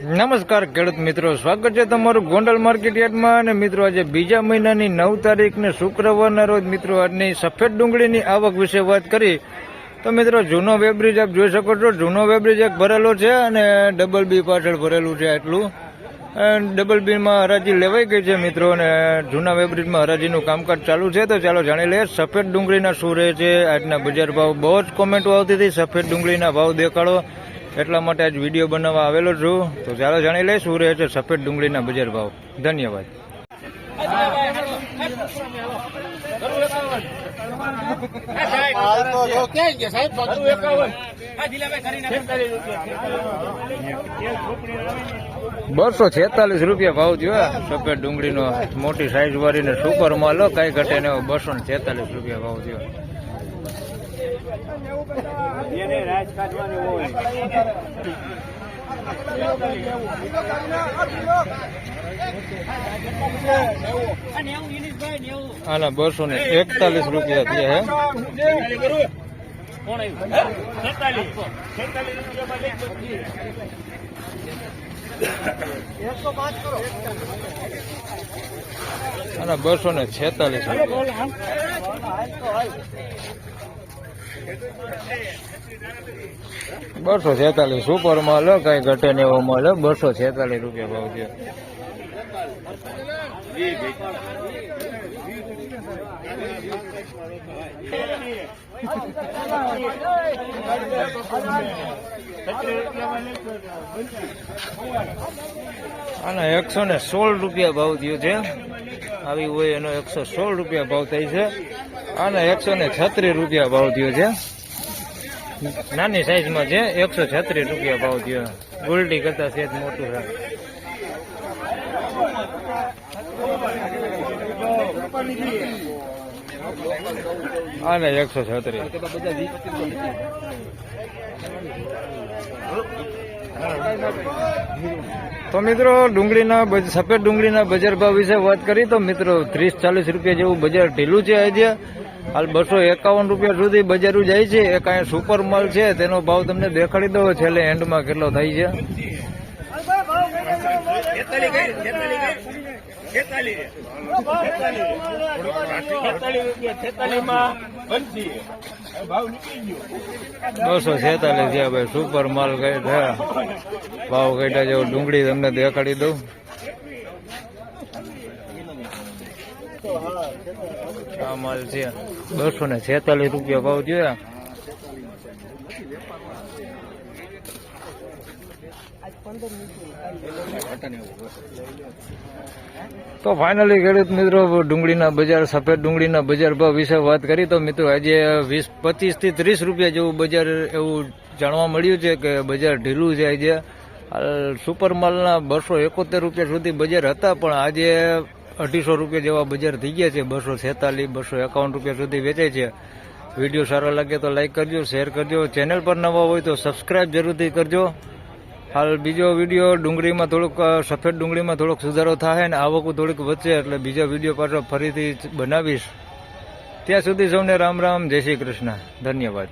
નમસ્કાર ખેડૂત મિત્રો, સ્વાગત છે તમારું ગોંડલ માર્કેટ યાર્ડમાં અને મિત્રો, આજે બીજા મહિનાની નવ તારીખ ને શુક્રવારના રોજ મિત્રો, આજની સફેદ ડુંગળીની આવક વિશે વાત કરી. તો મિત્રો, જૂનો વેબ્રિજ આપ જોઈ શકો છો, જૂનો વેબ્રિજ એક ભરેલો છે અને ડબલ બી પાછળ ભરેલું છે એટલું ડબલ બીમાં હરાજી લેવાઈ ગઈ છે મિત્રો અને જૂના વેબ્રિજમાં હરાજીનું કામકાજ ચાલુ છે. તો ચાલો જાણી લઈએ, સફેદ ડુંગળીના શું રહે છે? આજના બજાર ભાવ બહુ જ કોમેન્ટો આવતી હતી, સફેદ ડુંગળીના ભાવ દેખાડો. એટલા માટે આજ વીડિયો બનાવવા આવેલો છું. તો ચાલો જાણી લઈશ શું રહે છે સફેદ ડુંગળીના બજાર ભાવ. ધન્યવાદ. બસો છેતાલીસ રૂપિયા ભાવ થયો સફેદ ડુંગળીનો. મોટી સાઈઝ વાળીને સુપર હો, કાંઈ ઘટે ને બસો ને છેતાલીસ રૂપિયા ભાવ થયો. આના બસો ને એકતાલીસ રૂપિયા થયા હે. આના બસો ને છેતાલીસ રૂપિયા. બસો છેતાલીસ સુપર મળે, કઈ ઘટે ને એવો મળે. બસો છેતાલીસ રૂપિયા ભાવ છે. આના એકસો ને સોળ રૂપિયા ભાવ થયો છે. આવી હોય એનો એકસો સોળ રૂપિયા ભાવ થાય છે. અને એકસો ને છત્રીસ રૂપિયા ભાવ થયો છે. નાની સાઈઝમાં છે, એકસો છત્રીસ રૂપિયા ભાવ થયો. ગોલ્ડી કરતા સેજ મોટું છે. આને એકસો છત્રીસ. તો મિત્રો, ડુંગળીના સફેદ ડુંગળીના બજાર ભાવ વિશે વાત કરી, તો મિત્રો, ત્રીસ ચાલીસ રૂપિયા જેવું બજાર ઢીલું છે આજે. હાલ બસો એકાવન રૂપિયા સુધી બજારું જાય છે. એક અહીંયા સુપર માલ છે, તેનો ભાવ તમને દેખાડી દો છેલ્લે એન્ડમાં કેટલો થાય છે? બસો છેતાલીસ છે ભાઈ સુપર માલ કઈ થયા ભાવ કઈટા જેવો ડુંગળી તમને દેખાડી દઉં. આ માલ છે. બસો ને છેતાલીસ રૂપિયા ભાવ જોયા તો ફાઇનલી ખેડૂત મિત્રો ડુંગળીના બજાર, સફેદ ડુંગળીના બજાર ભાવ વિશે વાત કરી. તો મિત્રો આજે વીસ, પચીસથી ત્રીસ રૂપિયા જેવું બજાર એવું જાણવા મળ્યું છે કે બજાર ઢીલું છે આજે. સુપર માલના બસો એકોતેર રૂપિયા સુધી બજાર હતા, પણ આજે અઢીસો રૂપિયા જેવા બજાર થઈ ગયા છે. બસો છેતાલીસ, બસો એકાવન રૂપિયા સુધી વેચાય છે. વીડિયો સારો લાગે તો લાઈક કરજો, શેર કરજો. ચેનલ પર નવા હોય તો સબસ્ક્રાઇબ જરૂરથી કરજો. હાલ બીજો વીડિયો ડુંગળીમાં થોડુંક સફેદ ડુંગળીમાં થોડોક સુધારો થાય ને આવક થોડીક વધશે એટલે બીજો વીડિયો પાછો ફરીથી બનાવીશ. ત્યાં સુધી સૌને રામ રામ, જય શ્રી કૃષ્ણ. ધન્યવાદ.